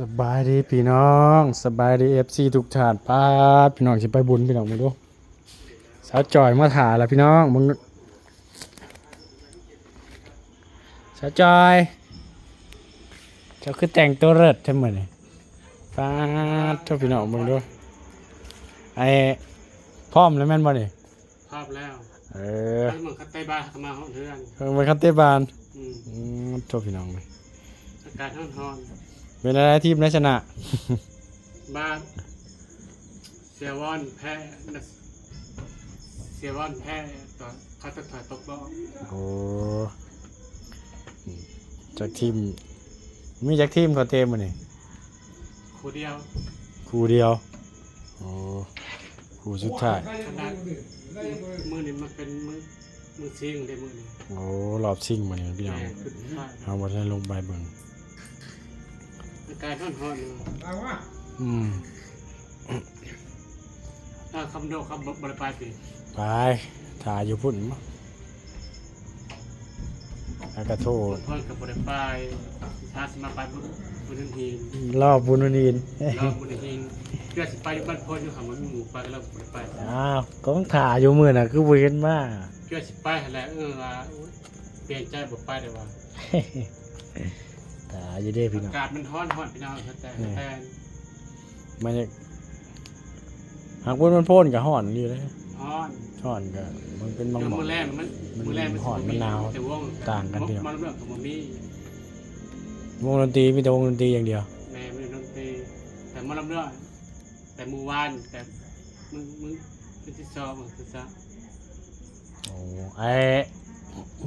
สบายดีพี่น้องสบายดีเอฟซีทุกท่านป้าดพี่น้องสิไปบุญพี่น้องมึงดูสาวจอยมาถ่ายแล้วพี่น้องมึงสาวจอยเจ้าคือแต่งตัวเลิศใช่ไหมนี่ป้าดเจ้าพี่น้องมึงดูไอ้พร้อมแล้วแม่นบ่นี่ภาพแล้วเออให้มันคัดใต้บ้านเข้ามาห้องเทือนเพิ่งไปคัตเตบานอืมอืมเจ้าพี่น้องเลยอากาศร้อน เป็นอะไรทีมได้ชนะๆบ้านเสียวอนแพ้เสียวอนแพ้ตอนเขาจะถอยตกบ่อโอ้จากทีม มีจากทีมเขาเต็มมานี่คู่เดียวคู่เดียว โอ้คู่สุดท้าย ขนาดมือนี่มันเป็นมือมือซิงได้มือนี่โอ้รอบชิงมาเนี่ยพี่น้องแม่ขึ้นฟ้าเอาวัได้ลงไปเบิ่ง อากาศร้อนๆอยู่อืมถ้าคำโดคำบริปลายปีไปถ่ายอยู่พุ่นมั้งแล้วก็โทษเพิ่นกับบริปลายถ้าสมาไปบุญบุญทีนรอบบุญวันนีนเราบุญทีนเพื่อสิไปบ้านพ่นอยู่ค่ะมันมีหมู่ไปก็เราบริปลายอ้าวก็ต้องถ่ายอยู่มือน่ะคือเว้นมากเพื่อสิไปหั่นแหละเออว่าโอ๊ยเปลี่ยนใจบ่ไปเด้อว่า ถ่ายอยู่เด้พี่น้ออางกาศมันร้อนร้อนพี่น้องแต่นี่แต่มันจะหากว่ามันพ่นกับห่อนอยู่เลยร้อนห่อนก็มันเป็นบางหมอมื้อแรกมันมันมื้อแรกมันร้อนมันหนาวแต่วงต่างกันพี่น้องมันเรื่องของมันมีวงดนตรีมีแต่วงดนตรีอย่างเดียวแม่มันดนตรีแต่มันลำเรื่องแต่มื้อวานแต่มึงมึงเป็นที่สองมึงคือซะโอ้ไอ้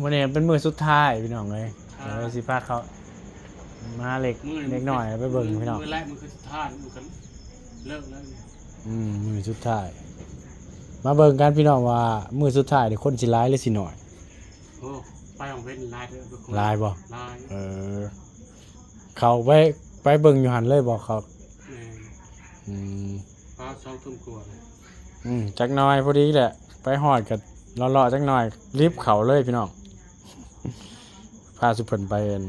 วันนี้เป็นมือสุดท้ายพี่น้องเลยเดี๋ยวสิพาเขา มาเล็กเล็กหน่อยไปเบิ่งพี่น้องมื้อแรกมันคือสุดท้ายมันก็เลิกแล้วอืมมือสุดท้าย มาเบิ่งกันพี่น้องว่า มือสุดท้ายนี่คนสิร้ายหรือสิหน่อยโอ้ไปของเว้นลายเด้อทุกคนลายบ่ลายเออ เขาไปไปเบิ่งอยู่หันเลยบอกเขาแม่อืมฟ้าสองทุ่มกว่าเลยอืมจักหน้อยพอดีแหละ ไปหอดกับเลาะๆจักหน่อยรีบเขาเลยพี่น้องพาสุพรรณไปอั่น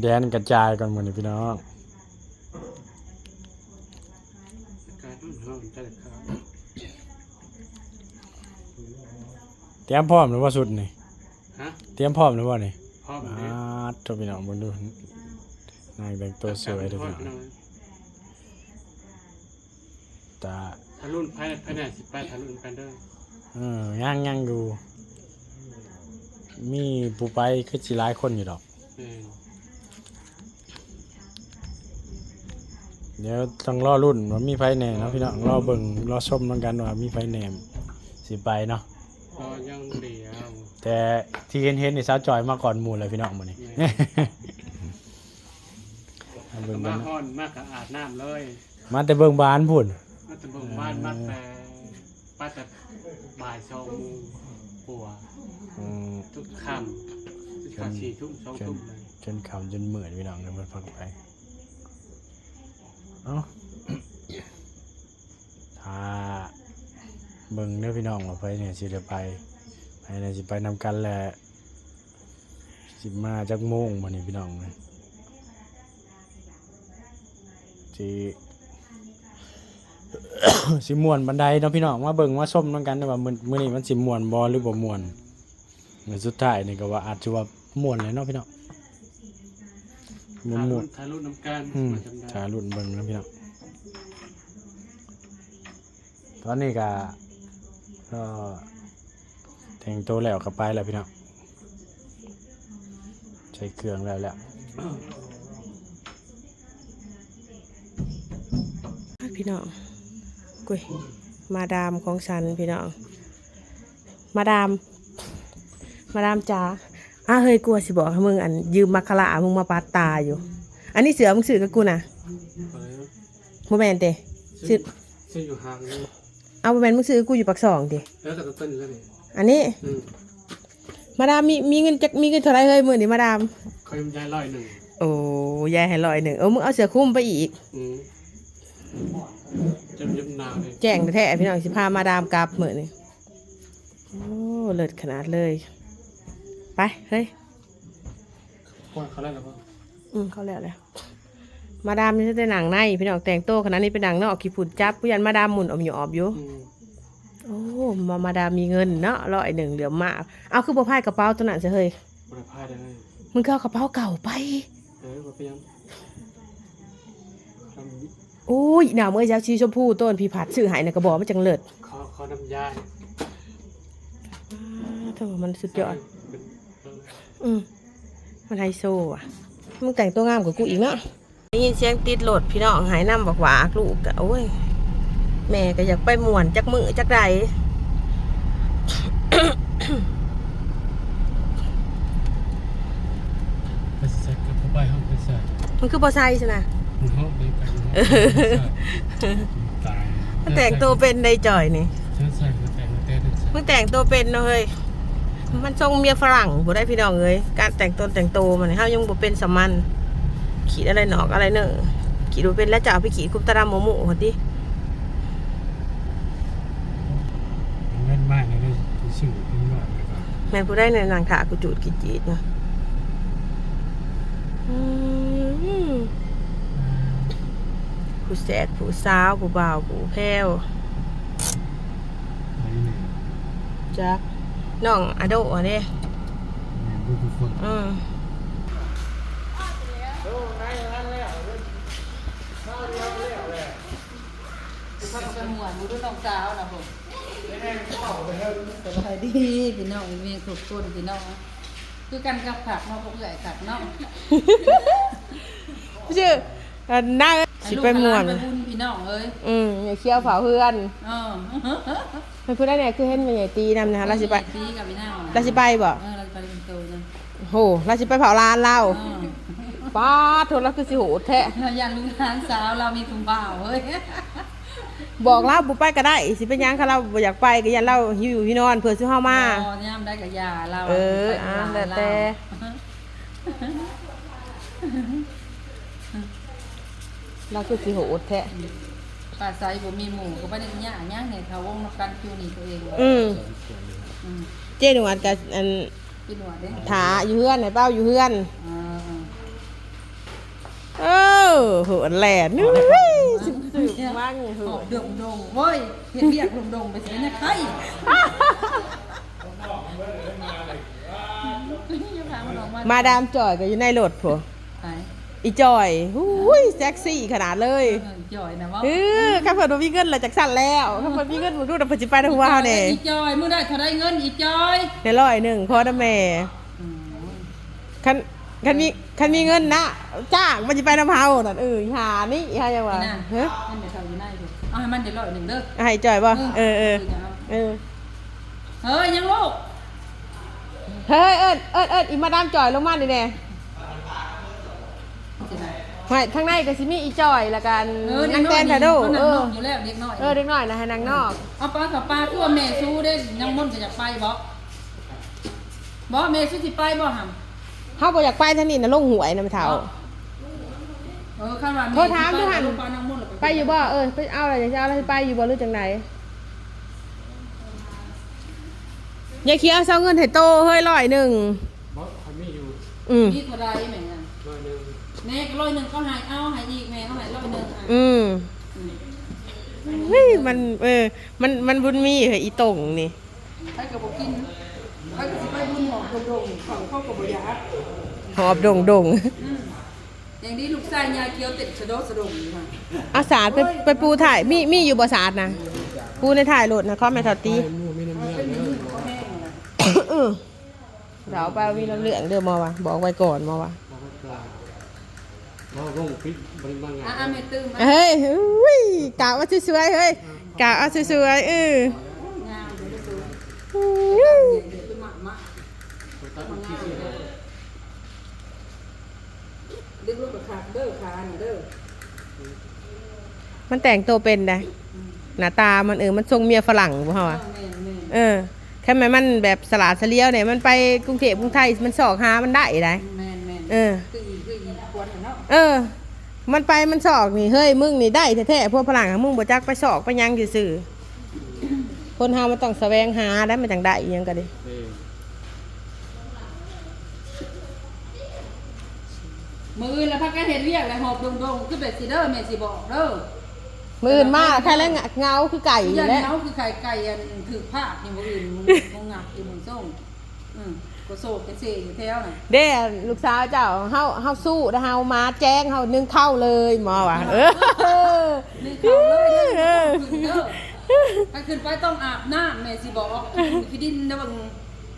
แดนกระจายก่อนหมดนี่พี่น้องอากาศมันร้อนจัดครับเตรียมพร้อมหรือว่าสุดนี่ฮะเตรียมพร้อมหรือว่านี่พร้อมอ่าเด้อทพี่น้องบนดูนางแต่งตัวสวยเด้อพี่น้องตาทะลุนภายภายในสิบแปดทะลุนกันเด้อเออย่างย่างอยู่ มีผู้ไปคือสิหลายคนอยู่ดอก เดี๋ยวต้องรอรุ่นว่ามีไฟแหน่เนาะพี่น้องรอเบิ่งรอชมเหมือนกันว่ามีไฟแหน่สิไปเนาะพอยังเดียวแต่ที่เห็นเห็นนี่สาวจอยมาก่อนหมู่เลยพี่น้องมื้อนี้มาเบิ่งกัมานเนาะห้อนมากกับอาบน้ำเลยมาแต่เบิ่งบ้านพุ่นมาแต่เบิ่งบ้านมากแต่ป้าแต่บ่ายสองโมงปัวอืมทุกค่ำทุกค่ำสี่ทุ่มสองทุ่มเลยจนค่ำจนมื้อพี่น้องเดี๋ยวมันฟังไป เอ้าถ้าเบิ่งเด้อพี่น้องว่าไปเนี่ยสิได้ไปไปเนี่ยสิไปนำกันแหละสิมาจักโมงมื้อนี้พี่น้องเลยสิสิมวนบันไดเนาะพี่น้องมาเบิ่งมาชมนำกันแต่ว่ามือมือนี้มันสิมวนบ่หรือบ่มวนมื้อสุดท้ายนี่ก็ว่าอาจจะว่ามวนเลยเนาะพี่น้อง บ่ทะม่ลุวนนทะลุน้ำกันอืมมาจำได้ถ้ารุ่นเบิ่งนะพี่น้องตอนนี้ก็ก็แต่งตัวแล้วก็ไปแล้วพี่น้องใช้เครื่องแล้วแหละพี่น้องกุยมาดามของฉันพี่น้องมาดาม มาดามจ๋า อ้าเฮ้ยกลัวสิบอกให้มึงอันยืมมาคาระมึงมาปาดตาอยู่ อันนี้เสือมึงสื่อกับกูนะเออโมแมนเตสื่อซึ่งอยู่ห่างนี่เอาโมแมนมึงสื่อกับกูอยู่ปักสองเตแล้วก็ต้นแล้วนี่อันนี้อืมมาดามมีมีเงินจะมีเงินเท่าไรเฮ้ยมือนี่มาดามเคยย้ายร้อยหนึ่งโอ้ยายให้ลอยหนึ่งเออมึงเอาเสือคลุ้มไปอีกอืมจำยำนาวเลยแจ้งแท้ๆพี่น้องสิพามาดามกลับมือนี่โอ้เลิศขนาดเลย ไป เฮ้ยกว้างเขาแล้วหรือเปล่าอืมเขาแล้วแล้วเมาดามนี่จะหนังในพี่น้องแต่งโตวขนาดนี้เป็นหนังนอกขี้ฝุ่นจับผู้ยันมาดามหมุนอมอยู่ออบอยู่อืมโอ้มามาดามมีเงินเนาะร้อยหนึ่งเดี๋ยวมาเอาคือบ่พายกระเป๋าตัวนั้นเสียเฮ้ยบริพายได้เลยมึงก็เอากระเป๋าเก่าไปเออมาเปียงทโอ้ยหนาวเมื่อเช้าชีชมพูต้นพี่ผัดซื้อใหายในกระบอกมาจังเลิศำเขาเขาน้ำยาอ้าโธ่มันสุดยอดเป็นเอ ออืมมันไฮโซอะมึงแต่งตัวงามกว่ากูอีกเนาะได้ยินเสียงติดรถพี่น้องหายน้ำบอกหวากลูกกะโอ้ย แม่ก็อยากไปม่วนจักมือจักใดไปใส่กับผู้ใบห้องไปใส่มันคือบ่ใส่ใช่นะห้องไปไปตายมันแต่งตัวเป็นในจ่อยนี่เธอใส่มาแต่งมาแต่งใส่มึงแต่งตัวเป็นเนาะเฮ้ย มันทรงเมียฝรั่งบ่ได้พี่น้องเอ้ยการแต่งตัวแต่งตัวมันนี่เฮายังบ่เป็นสามัญขีดอะไรหนอกอะไรเนอะขีดบ่เป็นแล้วจะเอาไปขีดคุปตะรามหมูหมูหั่นติเงินมากเลยเลยชื่อพี่ว่าไปก่อนแม่นผู้ได้ในนางขากูจูดกิจีดเนาะอืมผู้แสดผู้สาวผู้บ่าวผู้แพ้วอะไรนี่จัก น้องอะโดอะเด้ดูทุกคนอืมเป็นหมวนดูน้องสาวนะผมสบายดีพี่น้องมีทุกคนพี่น้องคือกันกับผักมาพวกใหญ่ผักเนาะชื่ออันน่าสิไปม่วนไปบุญพี่น้องเอ้ยอืมอย่าเคี้ยวเผาเพื่อน เออ เพิ่นพูดได้เนี่ยคือเห็นแม่ใหญ่ตีนำนะคะเราสิไปตีกับพี่น้องเราสิไปบ่เออเราไปเป็นตัวนะโหเราสิไปเผาร้านเราเออป้าดโทษแล้วคือสิโหดแท้เรายันลูกหลานสาวเรามีคุณบ่าวเฮ้ยบอกเราบ่ไปก็ได้ สิเป็นหยังคะเราบ่อยากไปก็ยันเราหิวอยู่ที่นอนเพื่อซื้อเฮามาอ๋อย่ำได้กับยาเราเอออ่าแล้วแต่เราคือสิโหดแท้ ป่าไซบ่มีหมูก็ไม่ได้ย่างย่างเนี่ยเขาวงนกกันคิวนี่ตัวเองอืมอืมเจ๊หนวดกับอันกินหนวดเด้ถาอยู่เฮือนให้เป้าอยู่เฮือน อ่า เออโหดแหล่นึ้ยสึกสึกมั่งโหโอ้ดดงดงเว้ยเห็นเรียกดงดงไปเสียเนี่ยใครอย่าพามันออกมามาดามจอยก็อยู่ในรถผัวไป อีจอยหูยเซ็กซี่ขนาดเลยเออจ่อยนะว่าเออข้าเพิ่นบ่มีเงินเลยจากสั่นแล้วข้าเพิ่นมีเงินมึงดูแต่เพิ่นสิไปทางว่าเฮาแน่อีจอยมึงได้เท่าไรเงินอีจอยเดี๋ยวร้อยหนึ่งพ่อนะแม่อืมคันคันมีคันมีเงินนะจ้างมันสิไปนำเฮานั่นเออหานี่หาจังว่านี่นะเฮ้ยมันเดี๋ยวเขาอยู่ในดูเอาให้มันเดี๋ยวร้อยหนึ่งเด้อให้จอยบ่เออเออเออเฮ้ยยังลูกเฮ้ยเอิ้นเอิ้นเอิ้นอีมาดามจอยลงมาดิแน่สินะ ไม่ทางในก็สิมีอีจอยละกันเออนางแตนทาโดเอเออออยู่แล้วเด็กน้อยเออเด็กน้อยนะให้นางนอกเอาปลากับปลาทั่วแม่สู้ได้ยังม่นก็อยากไปบ่บ่แม่สู้สิไปบ่ห่ำเฮาบ่อยากไปทางนี้นะลงหวยนะแม่เฒ่าเออข้างว่าโทรถามดูหั่นปลาน้ำมันแล้วไปอยู่บ่เออไปเอาอะไรจะเอาอะไรไปอยู่บ่หรือจังไดยายเคียวเอาเงินให้โตเฮ้ยร้อยหนึ่งเพราะเขาไม่อยู่อืมนี่เท่าไรแม่ ม่ก็ร้อยหนึ่งก็ใหายเอาใหายอีกแม่ก็ใหายร้อยหนึ่งอะอืมอืมเฮ้ยมันเออ มันมันบุญมีเหรออีตงนี่ใครก็บอกกินใครก็สิไปบุญหมอกโดงๆเขาเข้ากับบ่อยากหอบดงดงอืมอย่างนี้ลูกชายยาเกียวติดสะโดดสะดงอยู่ค่ะอาสาดไปไปปูถ่ายมีมีอยู่บ่สาดนะปูในถ่ายรถนะข้อแม่ทอตีมูไม่น้ำเลือดเป็นเนมืออะก็แห้งเลยเออเดี๋ยวเอาไปวีน้ำเหลืองเดิมมาวะบอกไว้ก่อนมาวะ บอกว่าปลาเราลงพิษบริมาณงาอะนอะแม่ตื้มอะเฮ้ยอุ้ยกะว่าสวยๆเฮ้ยกะเอาสวยๆเอองามเดี๋ยวดูอื้อเดี๋ยวเป็นหมากมะตัดที่เสียเรียกลูกกับขาเด้อขาหน่อยเด้อมันแต่งตัวเป็นได้หน้าตามันเออมันทรงเมียฝรั่งบ่ฮะวะแม่นแม่นเออแค่แม้มันแบบสลาดเสลียวเนี่ยมันไปกรุงเทพกรุงไทยมันสอกหามันได้ได้แม่นแม่นเออ คืออีคืออีควรน่ะ เนาะเออ มันไปมันสอกนี่เฮ้ยมึงนี่ได้แท้ๆพวกฝรั่งอะมึงบ่จักไปสอกไปหยังซื่อๆคนเฮามันต้องแสวงหาได้มันจังได้อิหยังก็ดิเออมมืออื่นแล้วพักกันเห็นเรียกแล้วหอบดงๆคือแบบสิเด้อแม่สิบอกเด้อมืออื่นมาแค่แล้วเงาคือไก่อยู่ยันแล้วเขาคือไก่ไก่อันถือภาคนี่มืออื่นมึงงักอยู่มึงส่งอืม ก็โศกกันเสยอยู่แถวน่ะเด้ลูกสาวเจ้าเฮาเฮาสู้แล้วเฮามาแจ้งเฮานึ่งเข้าเลยหมอว่ะเออนี่เขาเลยเด้อขึ้นเด้อถ้าขึ้นไปต้องอาบน้ำแม่สิบอกพี่ดินเด้อบัง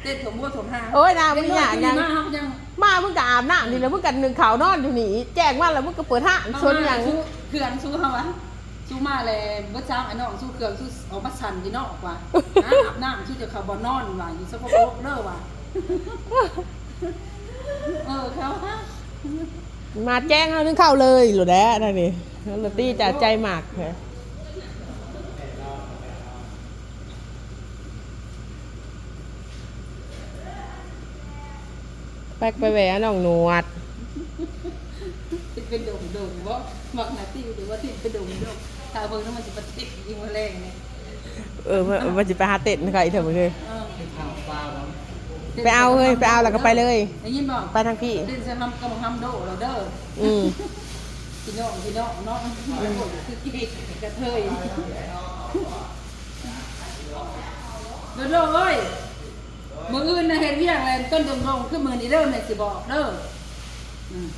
เต้นถมบัวถมหางโอ้ยนามึงอยากยังมาเฮายังมามึงก็อาบน้ำนี่แล้วมึงกันหนึ่งขาวนอนอยู่นี่แจ้งว่าแล้วมึงก็เปิดห้างชนอย่างสู้เครื่องสู้เฮาวะสู้มาเลยเบ่จ้างไอ้น้องสู้เครื่องสู้เอามาสั่นอยู่นอกว่ะอาบน้ำสู้จะเขาบ่นอนว่ะอยู่สกปรกเด้อว่ะ เออเขาฮะมาแจ้งเฮานึ่งเข้าเลยหรือแล้วนั่นนี่ลอตตี้จะใจหมากเหรอไปไปแหวะน้องหนวด เป็นโด่งโด่งบ่หมักหนาติ้วหรือว่าที่เป็นโด่งโด่งถ้าเบิ่งแล้วมันสิปฏิกยิงมาแรงเนี่ยเออมันมันจะไปหาเต็ดนะคะอีเถอะมึงเลยเออข่าวปลาบ่ ไปเอาเฮ้ยไปเอาแล้วก็ไปเลย ได้ยินบ่ไปทางพี่เล่นจะทำกำลังทำโดเราเด้ออืมพี่น้องพี่น้องเนาะคือกีกระเทยเด้อเด้อเอ้ยมืออื่นนะเห็นเรียกอะไรต้นดงดงขึ้นมือนี่เด้อแม่สิบอกเด้ออืม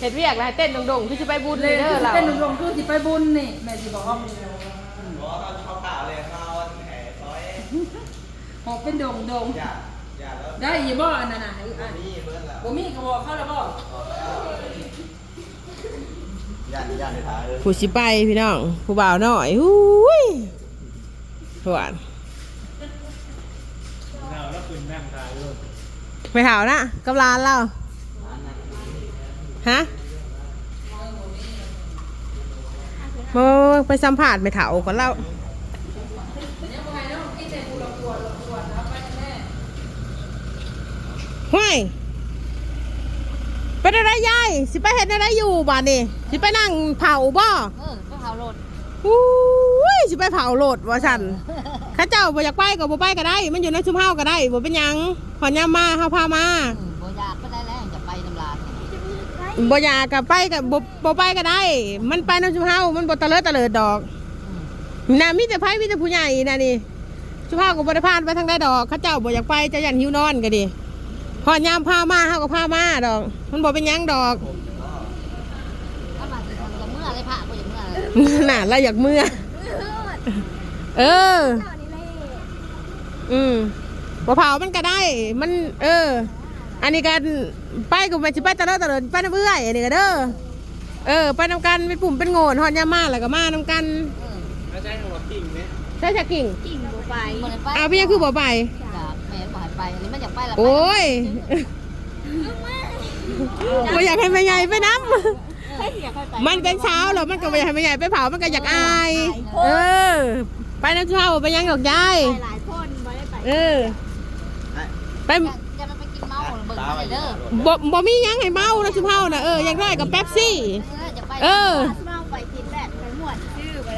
เห็ดเวียกแล้วให้เต้นดงๆคือจะไปบุญเลยเด้อเราต้นดงดงคือสิไปบุญนี่แม่สิบอก หอบเป็นดงดงได้ยี่บ่อันนั้นน่ะอะบ่มีก็บอกเขาแล้วบ่ผู้สิไปพี่น้อง ผู้บ่าวน้อยหูยหวานเราแล้วคุณนั่งถ่ายรูปไปถาวนะกับร้านเราฮะมามามาไปสัมผัสไปถาวก่อนเรา ห้วยเป็นอะไรยายสิไปเห็นอะไรอยู่บ้านนี่สิไปนั่งเผาบ่เออก็เผารถอุ้ยสิไปเผาโหลดว่าสันข้าเจ้าบ่อยากไปก็บ่ไปก็ได้ มันอยู่ในชุมเฮาก็ได้บ่เป็นหยังพอยามมาเฮาพามาอืมบ่อยากก็ได้แล้วจะไปน้ำลานบ่อยากก็ไปก็บ่บ่ไปก็ได้ มันไปในชุมเฮามันบ่ตะเลิดตะเลิดดอกน่ะมีแต่ไผมีแต่ผู้ใหญ่น่ะนี่ชุมเฮาก็บ่ได้ผ่านไปทางใดดอกข้าเจ้าบ่อยากไปจะยันหิวนอนก็ดี พอยามพามาเฮาก็พามาดอก มันบ่เป็นหยังดอกถ้ามาสิทำจะเมื่ออะไรพระก็จะเมื่ออะไรน่ะเราอยากเมื่อ เอออืมบ่เผามันก็ได้ มัน เออ อันนี้กันไปก็ไปสิไปตะเลิดตะเลิดไปน้ำเบื่อยอันนี้ก็เด้อ เออ ไปนำกันเป็นปุ่มเป็นโงนหอนยามาแล้วก็มานำกันแล้วใช้หัวกิ่งไหม ใช่ชักกิ่งกิ่งบ่ไปบ่ได้ไป เอาไปยังคือบ่ไปอยากแม่บ่ให้ไปอันนี้มันอยากไปละโอ้ยบ่อยากให้แม่ใหญ่ไปน้ำมันเป็นเช้าแล้วมันก็บ่อยากให้แม่ใหญ่ไปเผามันก็อยากอาย เออ ไปน้ำเช้าไปยังดอกยายหลายคนบ่ได้ไปเออไปจะมันไปกินเมาเบิ่งไปเด้อบ่บ่มีหยังให้เมานะชุมเฮาน่ะเอออยากได้กับเป๊ปซี่ เออ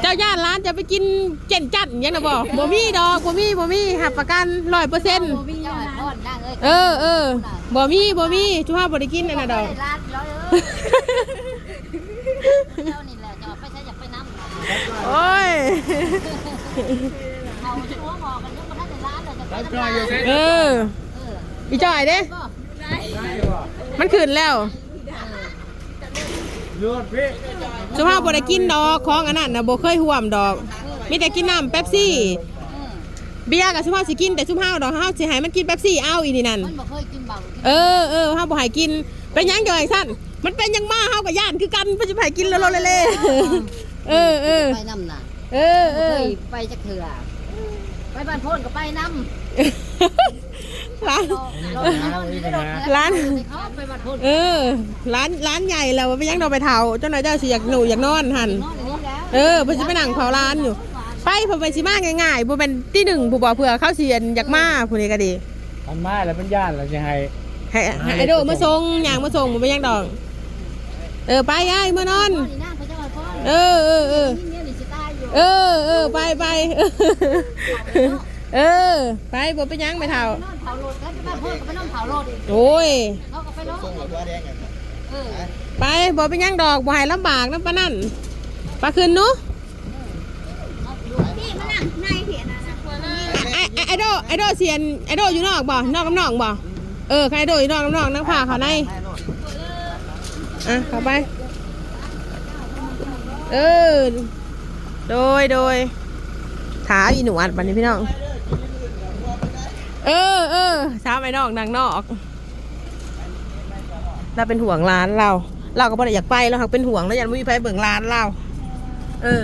เจ้าย่านร้านจะไปกินเจนจัดหยังนะบ่บ่มีดอกบ่มีบ่มีหับประกัน100%เจ้าให้พ่อนนั่งเอ้ยเออเออบ่มีบ่มีชุมเฮาบ่ได้กินอันน่ะดอกร้านแล้วเด้อเจ้านี่แหละจะไปใช้อยากไปน้ำโอ้ยเขาชัวหมอกันยังบ่ทันได้ร้านเลยจะไปแล้วน้ำก็ลายอยู่ใช้เออเอออีจ่อยเด้บ่มันขึ้นแล้ว ยืดพี่ชุมเฮาบ่ได้กินดอกของอันนั้นน่ะบ่เคยห่วมดอก มีแต่กินน้ำเป๊ปซี่เออเบียร์กับชุมเฮาสิกินแต่ชุมเฮาดอกเฮาสิให้มันกินเป๊ปซี่เอาอีนี่นั่น มันบ่เคยกินเบาเออเออเฮาบ่ให้กิน เป็นหยังจ่อยสั้นมันเป็นหยังมาเฮากับย่านคือกันเพิ่นสิให้กินโลๆเล่ๆเออเออไปน้ำน่ะเออเอเคอยไปจักเถื่อไปบ้านโพนก็ไปน้ำ ร้านร้านเขาไปบ้านโพนเออร้านร้านใหญ่แล้วเป็นหยังดอกไปเฒ่าเจ้าหน่อยเจ้าสิอยากหนูอยากนอนหั่นนอนอย่างนี้แล้วเออเพิ่นสิไปนั่งเผาร้านอยู่ ไปเพิ่นไปสิมาง่ายๆบ่เป็นที่หนึ่งผู้บ่เผื่อเขาสิอยากมาผู้นี้ก็ดีทำมาแล้วเป็นญาติแล้วจะให้ให้ให้ไอโดมาส่งย่างมาส่งบ่เป็นหยังดอกเออไปยายมื้อนอนนี่นั่งไปจังหวัดโพนเออเออเออนี่เนี่ยนี่สิตายอยู่เออเออไปไป เออ ไปบ่เป็นหยังไปเท่า นอนเผาโลดแล้วไปบ้านโพนก็ไปนอนเผาโลดโอ้ย เขาก็ไปนอนเอเออไปบ่เป็นหยังดอกบ่ให้ลำบากนำปานนั้นไปขึ้นหนูพี่มานั่งในเถียนะนะไอไอ้ไอโดไอโดเสียนไอโดอยู่นอกบ่นอกกับนอกบ่เออใครโดอยู่นอกกับนอกนั่งผ่าเขาในอะเข้าไป เออ โดยโดยถาอีหนูอัดบันนี้พี่น้อง เออเออสามไอ้นอกนางนอก เราเป็นห่วงร้านเรา เราก็บ่ได้อยากไปเราหักเป็นห่วงแล้วอยากไม่มีใครเบิ่งร้านเรา เออ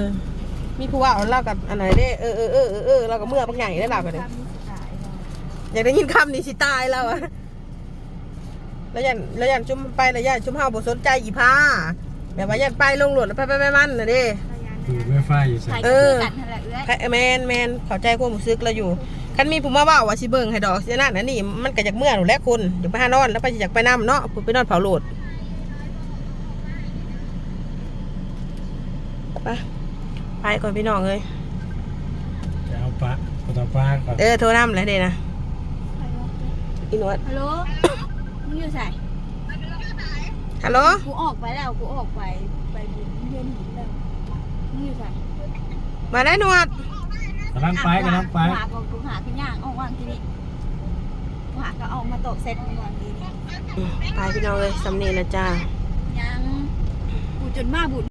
มีผู้ว่าเอาเล่ากับอันไหนเด้เออเออเออเออเออเราก็เมื่อบางอย่างได้เล่ากันเลยอยากได้ยินคำนี้สิตายแล้วอะแล้วยันแล้วยันจุ่มไปแล้วยันจุ่มเฮาบ่สนใจอีผ้าแบบว่ายันไปลงหลวดแล้วไปไปไปมันน่ะเด้ดูไฟฟ้าอยู่ใส่เออใครแมนแมนเข้าใจความรู้สึกเราอยู่ คันมีผู้มาเว่าว่าสิเบิ่งให้ดอกสินั่นน่ะนี่มันก็อยากเมื่อหนูแหละคุณอยากไปหานอนแล้วไปอยากไปนํเนาะไปนอนเผาโหลดไปไปก่อนพี่น้องเอ้ยจะเอาปลาเอาตาปลาก่อนเออโทรนำเลยเด้นะอีหนวดฮัลโหลมึงอยู่ใส่ฮัลโหลกูออกไปแล้วกูออกไปไปบุญเย็นหินแล้วมึงอยู่ใส่มาได้หนวด กำลังไปกำลังไปหากูหาขึ้นย่างออกวางที่นี่กูหาก็ออกมาตกเซ็ตวางที่นี่ไปพี่น้องเลยสำเนียงนะจ้ายังกูจนมาบุญ